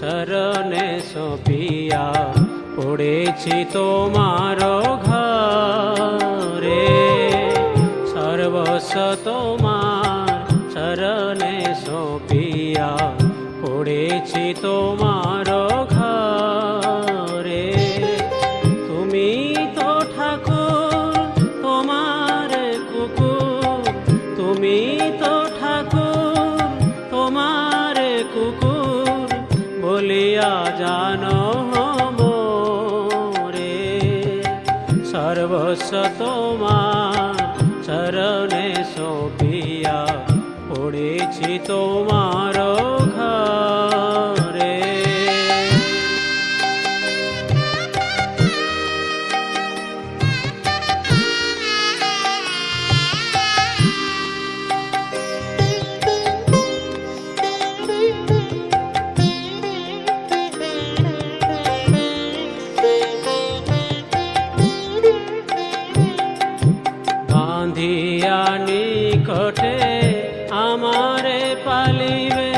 চরণে সপিয়া, পড়েছি তোমার ঘরে। সর্বস্ব তোমার চরণে সপিয়া, পড়েছি তোমার ঘরে। তুমি তো ঠাকুর, তোমার কুকুর, তুমি तोमा चरणे शोभ्या उडे तो मार নিকটে আমারে পালিবে,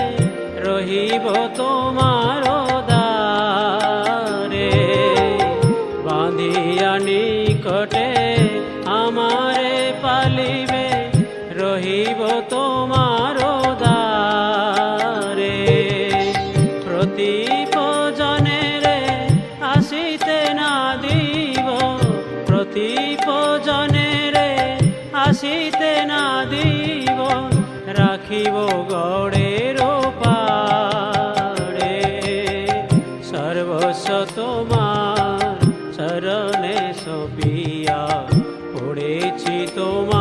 রহিব তোমার দারে বাঁধিয়া নিকটে আমারে পালিবে, রহিব তোমার দারে প্রতিপজনে রে আসিতে না দিব প্রতিপজনে আসিতে না দিব রাখিব গড়ের পাড়ে সর্বস্ব তোমার চরণে সপিয়া পড়েছি তোমার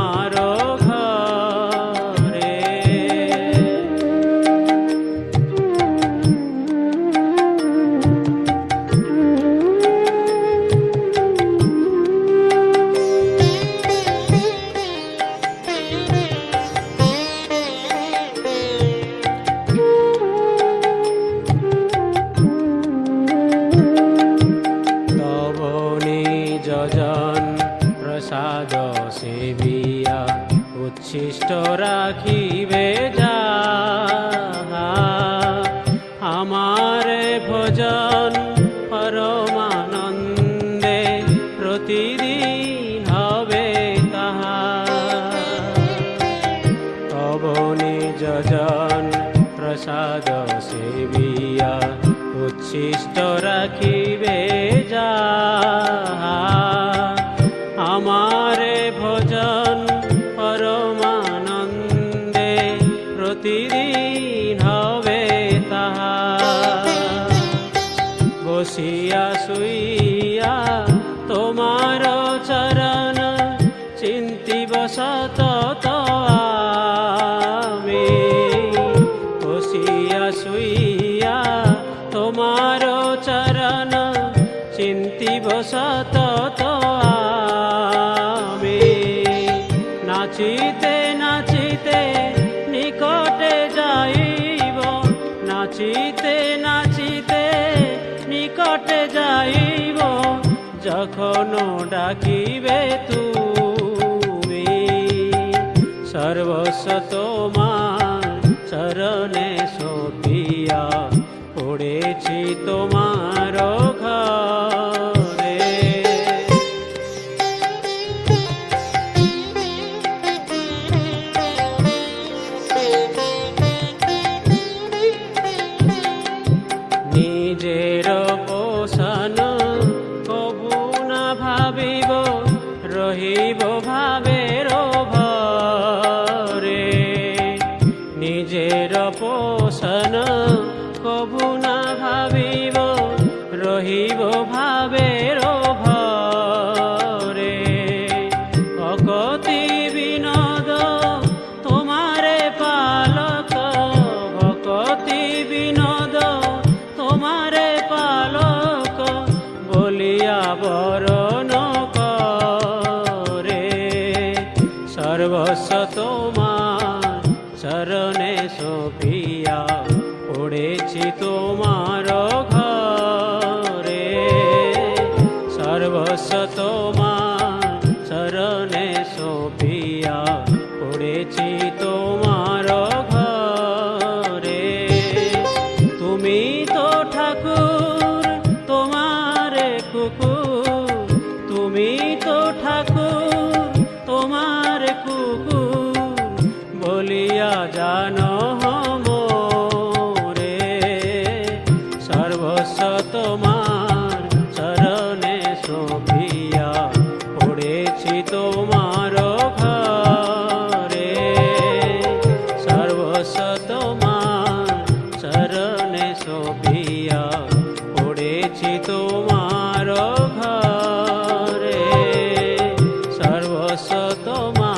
উচ্ছিষ্ট রাখিবে যা আমার ভোজন পরমানন্দে প্রতিদিন হবে তাহা। তব নিজন প্রসাদ সেবিয়া উচ্ছিষ্ট রাখিবে যা বসিয়া শুইয়া তোমার চরণ চিন্তি বসত আমি। বসিয়া শুইয়া তোমার চরণ চিন্তি সত যখন ডাকিবে তুমি। সর্বস্ব তোমার চরণে সপিয়া পড়েছি তোমার ঘরে। নিজের নিজের পোষণ কবু না ভাবিব রহিব ভাবের ভরে ভকতি বিনোদ তোমারে পালক ভকতি বিনোদ তোমারে পালক বলিয়া বরণ করে সর্বস্ব পড়েছি তোমার ঘরে সর্বস্ব তোমার সর্বস্ব তোমার চরণে শোভিয়া পড়েছি তোমার ঘরে। সর্বস্ব তোমার